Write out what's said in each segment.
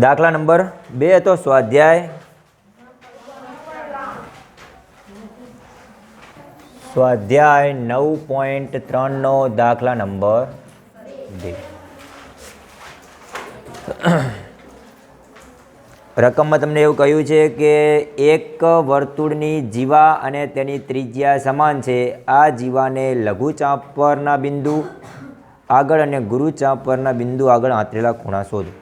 દાખલા નંબર બે હતો સ્વાધ્યાય. સ્વાધ્યાય નવ પોઈન્ટ ત્રણનો દાખલા નંબર બે. રકમમાં તમને એવું કહ્યું છે કે એક વર્તુળની જીવા અને તેની ત્રિજ્યા સમાન છે. આ જીવાને લઘુ ચાપ પરના બિંદુ, આગળ અને ગુરુ ચાપ બિંદુ આગળ આંતરેલા ખૂણા શોધો.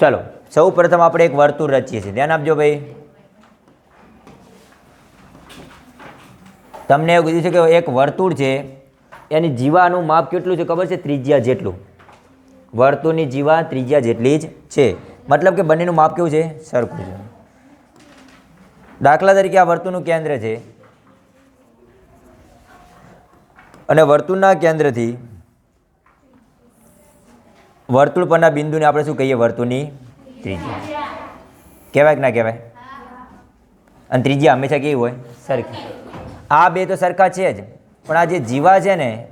ચાલો, સૌ પ્રથમ આપણે એક વર્તુળ રચીએ છીએ. ધ્યાન આપજો ભાઈ. તમને એવું કીધું છે કે એક વર્તુળ છે, એની જીવાનું માપ કેટલું છે ખબર છે? ત્રિજ્યા જેટલું. વર્તુળની જીવા ત્રિજ્યા જેટલી જ છે. મતલબ કે બંનેનું માપ કેવું છે? સરખું છે. દાખલા તરીકે આ વર્તુળનું કેન્દ્ર છે. અને વર્તુળના કેન્દ્રથી વર્તુળ પરના બિંદુને આપણે શું કહીએ? વર્તુળની ત્રિજ્યા. કહેવાય કે ના કહેવાય? અને ત્રિજ્યા હંમેશા કેવી હોય? સરખી. આ બે તો સરખા છે જ. પણ આ જે જીવા છે ને,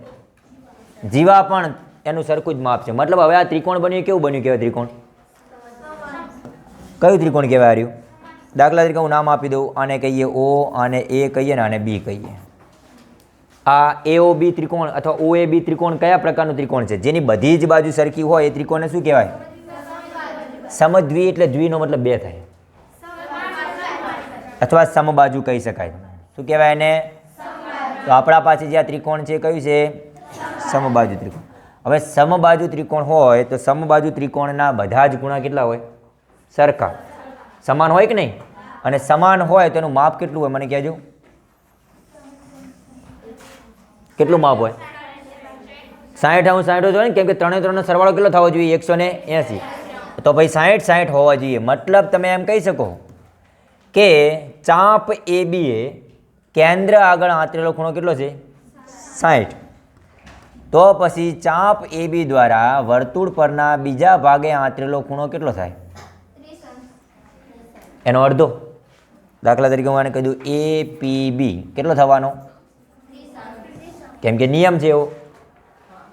જીવા પણ એનું સરખું જ માપ છે. મતલબ હવે આ ત્રિકોણ બન્યું, કેવું બન્યું કહેવાય ત્રિકોણ? કયું ત્રિકોણ કહેવાય હાર્યું દાખલા તરીકે હું નામ આપી દઉં, આને કહીએ ઓ, આને એ કહીએ ને આને બી કહીએ. આ એઓ બી ત્રિકોણ અથવા ઓ એ બી ત્રિકોણ કયા પ્રકારનું ત્રિકોણ છે? જેની બધી જ બાજુ સરખી હોય એ ત્રિકોણને શું કહેવાય? સમદ્વી એટલે દ્વિનો મતલબ બે થાય. અથવા સમબાજુ કહી શકાય. શું કહેવાય એને? તો આપણા પાસે જે આ ત્રિકોણ છે કયું છે? સમબાજુ ત્રિકોણ. હવે સમબાજુ ત્રિકોણ હોય તો સમબાજુ ત્રિકોણના બધા જ ગુણા કેટલા હોય? સરખા. સમાન હોય કે નહીં? અને સમાન હોય તો એનું માપ કેટલું હોય? મને કહેજો. કેટલું માપ હોય? સાઠ હું સાઠ હોય ને, કેમ કે ત્રણે ત્રણનો સરવાળો કેટલો થવો જોઈએ? એકસો ને એંસી. તો ભાઈ સાઠ સાઠ હોવા જોઈએ. મતલબ તમે એમ કહી શકો કે ચાપ એ બી એ કેન્દ્ર આગળ આંતરેલો ખૂણો કેટલો છે? સાઠ તો પછી ચાપ એ બી દ્વારા વર્તુળ પરના બીજા ભાગે આંતરેલો ખૂણો કેટલો થાય? એનો અડધો. દાખલા તરીકે હું આને કહી દઉં, એ પી બી. કેટલો થવાનો? કેમ કે નિયમ છે એવો.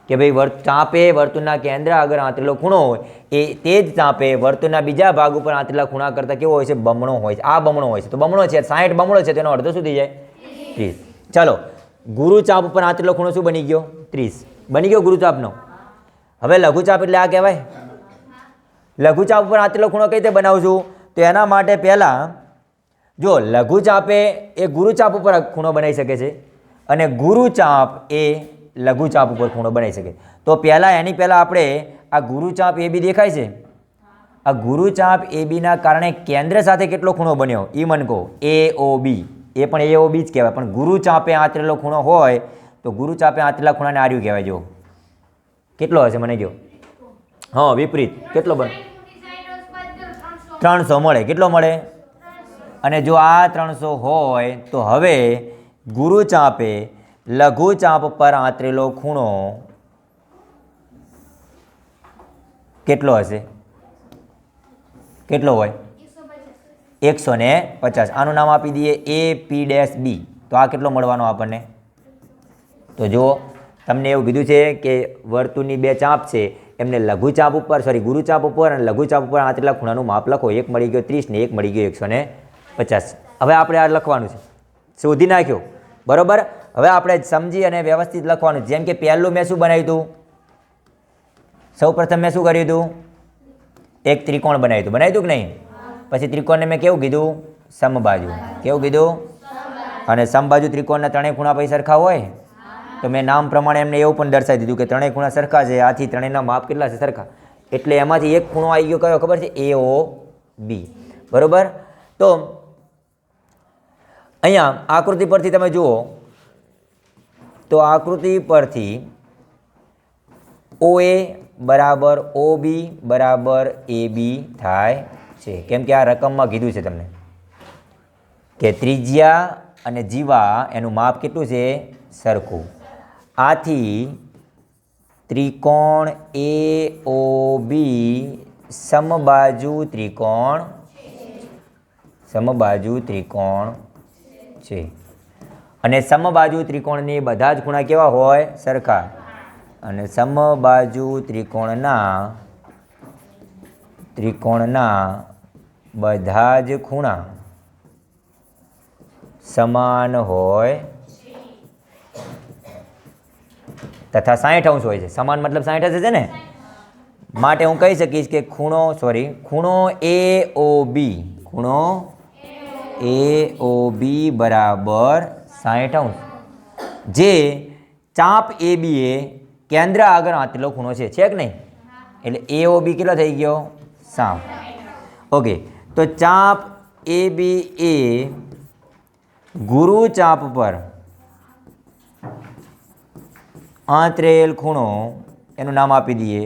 કે ભાઈ વર્ત ચાપે વર્તુળના કેન્દ્ર આગળ આંતરેલો ખૂણો હોય, એ તે જ ચાપે વર્તુળના બીજા ભાગ ઉપર આંતરેલા ખૂણા કરતાં કેવો હોય છે? બમણો હોય છે. આ બમણો હોય છે. તો બમણો છે સાઠ બમણો છે તેનો અડધો શું થઈ જાય. ત્રીસ. ચાલો, ગુરુ ચાપ ઉપર આંતરેલો ખૂણો શું બની ગયો? ત્રીસ. બની ગયો ગુરુ ચાપનો? હવે લઘુ ચાપ એટલે આ કહેવાય? લઘુ ચાપ ઉપર આંતરેલો ખૂણો કઈ રીતે બનાવશું તો એના માટે પહેલાં, જો લઘુ ચાપે એ ગુરુચાપ ઉપર ખૂણો બનાવી શકે છે. અને ગુરુ ચાપ એ લઘુચાપ ઉપર ખૂણો બનાવી શકે. તો પહેલાં એની પહેલાં આપણે આ ગુરુ ચાપ એ બી દેખાય છે? આ ગુરુ ચાપ એ બીના કારણે કેન્દ્ર સાથે કેટલો ખૂણો બન્યો? એ મન કહો. એ, ઓ, બી. એ પણ એ, ઓ, બી જ કહેવાય. પણ ગુરુ ચાપે આંતરેલો ખૂણો હોય, તો ગુરુ ચાપે આંતરેલા ખૂણાને આર્યું કહેવાય. જો. કેટલો હશે મને કહો? હા, વિપરીત. કેટલો બને ત્રણસો મળે. કેટલો મળે? અને જો આ ત્રણસો હોય, તો હવે ગુરુ ચાપે, લઘુ ચાપ પર આંતરેલો ખૂણો કેટલો હશે? કેટલો હોય? એકસો ને પચાસ. આનું નામ આપી દઈએ એ પી ડેશ બી. તો આ કેટલો મળવાનો આપણને? તો જુઓ, તમને એવું કીધું છે કે વર્તુળની બે ચાપ છે, એમને લઘુ ચાપ ઉપર સોરી ગુરુ ચાપ ઉપર અને લઘુ ચાપ ઉપર આંતરેલા ખૂણાનું માપ લખો. એક મળી ગયો ત્રીસ ને એક મળી ગયો એકસો ને પચાસ. હવે આપણે આ લખવાનું છે. શોધી નાખ્યો. બરોબર? હવે આપણે સમજી અને વ્યવસ્થિત લખવાનું. જેમ કે પહેલું મેં શું બનાવ્યું હતું? સૌ પ્રથમ મેં શું કર્યું હતું? એક ત્રિકોણ બનાવ્યું હતું. બનાવ્યું હતું કે નહીં? પછી ત્રિકોણને મેં કેવું કીધું? સમબાજુ. કેવું કીધું? અને સમબાજુ ત્રિકોણના ત્રણેય ખૂણા પછી સરખા હોય? તો મેં નામ પ્રમાણે એમને એવું પણ દર્શાવી દીધું કે ત્રણેય ખૂણા સરખા છે. આથી ત્રણેયના માપ કેટલા છે? સરખા. એટલે એમાંથી એક ખૂણો આવી ગયો. કયો ખબર છે? એ ઓ બી બરાબર? તો અહીંયા આકૃતિ પરથી તમે જુઓ, તો આકૃતિ પરથી ઓ એ બરાબર ઓ બી બરાબર એ બી થાય છે. કેમ કે આ રકમમાં કીધું છે તમને કે ત્રિજ્યા અને જીવા એનું માપ કેટલું છે? સરખું. આથી ત્રિકોણ એ ઓ બી સમબાજુ ત્રિકોણ સમબાજુ ત્રિકોણ છે. અને સમબાજુ ત્રિકોણની બધા જ ખૂણા કેવા હોય? સરખા. અને સમબાજુ ત્રિકોણના ત્રિકોણના બધા જ ખૂણા સમાન હોય. તથા સાઠ અંશ હોય છે. સમાન મતલબ સાઠ હશે ને? માટે હું કહી શકીશ કે ખૂણો સોરી ખૂણો એ ઓ બી ખૂણો એ ઓ બી બરાબર સાઠ અંશ. જે ચાપ એ બી એ કેન્દ્ર આગળ આટલો ખૂણો છે છે કે નહીં? એટલે એ ઓ બી કેટલો થઈ ગયો? સાવ ઓકે, તો ચાપ એ બી એ ગુરુ ચાપ પર આંતરેલ ખૂણો, એનું નામ આપી દઈએ.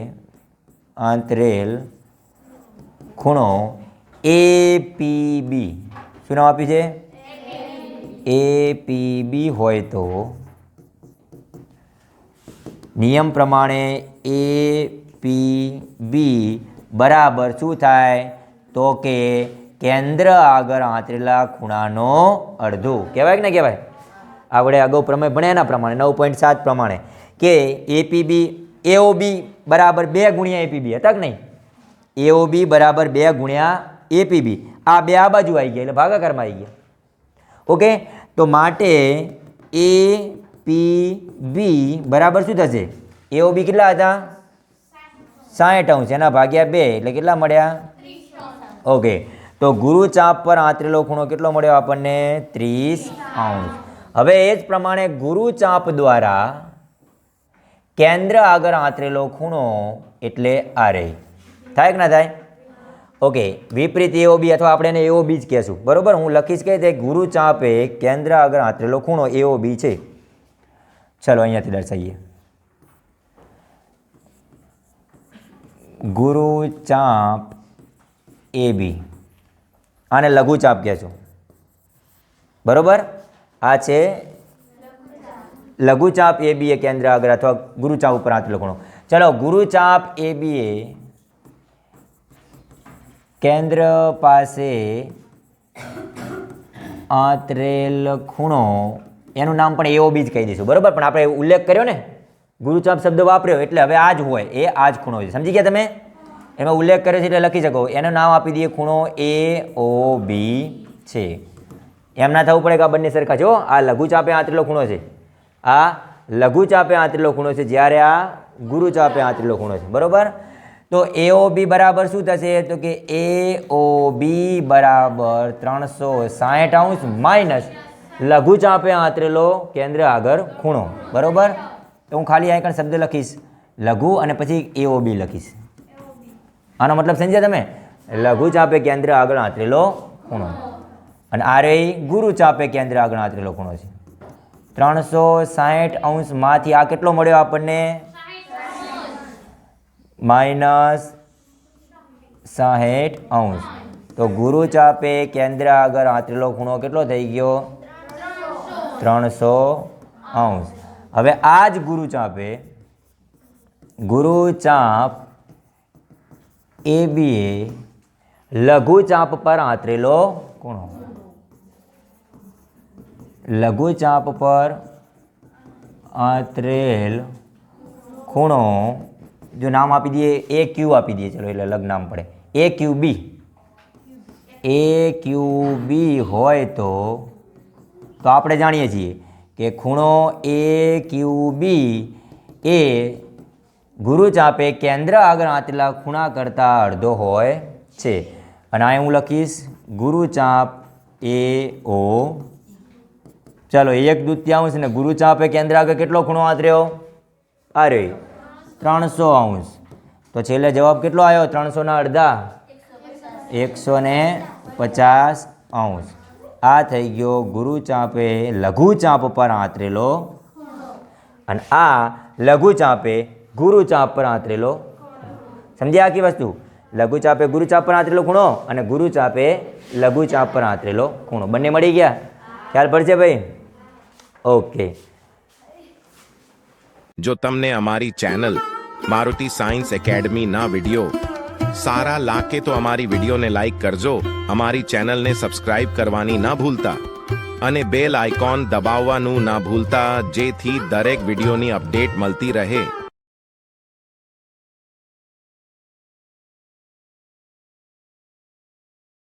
આંતરેલ ખૂણો એ પી બી શું નામ આપ્યું છે? એ પી બી હોય તો નિયમ પ્રમાણે એ પી બી બરાબર શું થાય? તો કે કેન્દ્ર આગળ આંતરેલા ખૂણાનો અડધો. કહેવાય કે ને કહેવાય? આપણે અગાઉ પ્રમેય ભણ્યા એના પ્રમાણે, નવ પોઈન્ટ સાત પ્રમાણે. કે એપીબી એઓબી બરાબર બે ગુણ્યા એપીબી હતા કે નહીં? એઓબી બરાબર બે ગુણ્યા એપીબી આ બે આ બાજુ આવી ગયા એટલે ભાગાકારમાં આવી ગયા. ઓકે તો માટે એ પી બી બરાબર શું થશે? એઓ બી કેટલા હતા? સાઠ અંશ. એના ભાગ્યા બે એટલે કેટલા મળ્યા? ઓકે તો ગુરુ ચાપ પર આંતરેલો ખૂણો કેટલો મળ્યો આપણને? ત્રીસ અંશ. હવે એ જ પ્રમાણે ગુરુ ચાપ દ્વારા કેન્દ્ર આગળ આંતરેલો ખૂણો એટલે આરે થાય કે ના થાય? ઓકે, વિપરીત એઓ બી અથવા આપણે એને એઓ બી જ કહેશું. બરાબર? હું લખીશ કે તે ગુરુ ચાંપે કેન્દ્ર આગળ આંતરેલો ખૂણો એઓ બી છે. ચલો, અહીંયાથી દર્શાવીએ. ગુરુ ચાપ એ બી આને લઘુચાપ કહેશો. બરોબર? આ છે લઘુચાપ એ બી એ કેન્દ્ર આગળ અથવા ગુરુચાપ ઉપર આંતરેલો ખૂણો. ચલો, ગુરુ ચાપ એ બી એ કેન્દ્ર પાસે આંતરેલ ખૂણો, એનું નામ પણ એઓ બી જ કહી દઈશું, બરાબર? પણ આપણે ઉલ્લેખ કર્યો ને ગુરુચાપ શબ્દ વાપર્યો, એટલે હવે આ જ હોય, એ આ જ ખૂણો છે. સમજી ગયા તમે? એમાં ઉલ્લેખ કર્યો છે એટલે લખી શકો, એનું નામ આપી દઈએ ખૂણો એ ઓ બી છે. એમ ના થવું પડે કે આ બંને સરખા છે આ લઘુચાપે આંતરેલો ખૂણો છે. આ લઘુચાપે આંતરેલો ખૂણો છે, જ્યારે આ ગુરુચાપે આંતરેલો ખૂણો છે, બરોબર? તો એઓ બી બરાબર શું થશે? તો કે એ ઓ બી બરાબર ત્રણસો સાહીઠ અંશ માઇનસ લઘુ ચાપે આંતરેલો કેન્દ્ર આગળ ખૂણો. બરાબર? તો હું ખાલી અહીં શબ્દ લખીશ. લઘુ અને પછી એઓ બી લખીશ. આનો મતલબ સમજ્યા તમે? લઘુ ચાપે કેન્દ્ર આગળ આંતરેલો ખૂણો. અને આ રે ગુરુ ચાપે કેન્દ્ર આગળ આંતરેલો ખૂણો છે. ત્રણસો સાહીઠ અંશમાંથી આ કેટલો મળ્યો આપણને? માઇનસ સાહીઠ અંશ. તો ગુરુ ચાપે કેન્દ્ર આગળ આંતરેલો ખૂણો કેટલો થઈ ગયો? ત્રણસો અંશ. હવે આ જ ગુરુ ચાપે, ગુરુ ચાપ એ બી એ લઘુ ચાપ પર આંતરેલો ખૂણો. લઘુ ચાપ પર આંતરેલ ખૂણો જો નામ આપી દઈએ એ ક્યુ આપી દઈએ. ચલો, એટલે અલગ નામ પડે. એ ક્યુ બી એ ક્યુ બી હોય તો તો આપણે જાણીએ છીએ કે ખૂણો એ ક્યુ બી એ ગુરુ ચાપે કેન્દ્ર આગળ આંતરેલા ખૂણા કરતાં અડધો હોય છે. અને આ હું લખીશ, ગુરુ ચાપ એ ઓ ચાલો, એક દૂત્યાંશ ને ગુરુ ચાપે કેન્દ્ર આગળ કેટલો ખૂણો આંતર્યો? અરે ત્રણસો અંશ. તો છેલ્લે જવાબ કેટલો આવ્યો? ત્રણસોના અડધા. એકસો ને પચાસ અંશ. આ થઈ ગયો ગુરુ ચાંપે લઘુ ચાંપ પર આંતરેલો. અને આ લઘુ ચાંપે ગુરુ ચાંપ પર આંતરેલો. સમજ્યા આખી વસ્તુ? લઘુ ચાપે ગુરુ ચાપ પર આંતરેલો ખૂણો અને ગુરુ ચાપે લઘુ ચાપ પર આંતરેલો ખૂણો. બંને મળી ગયા? ખ્યાલ પડશે ભાઈ? ઓકે. જો તમને અમારી ચેનલ મારુતિ સાયન્સ એકેડમીના વીડિયો સારા લાગે તો અમારી વિડીયોને લાઈક કરજો, અમારી ચેનલને સબસ્ક્રાઇબ કરવાની ના ભૂલતા અને બેલ આઇકોન દબાવવાનું ના ભૂલતા, જેથી દરેક વિડીયોની અપડેટ મળતી રહે.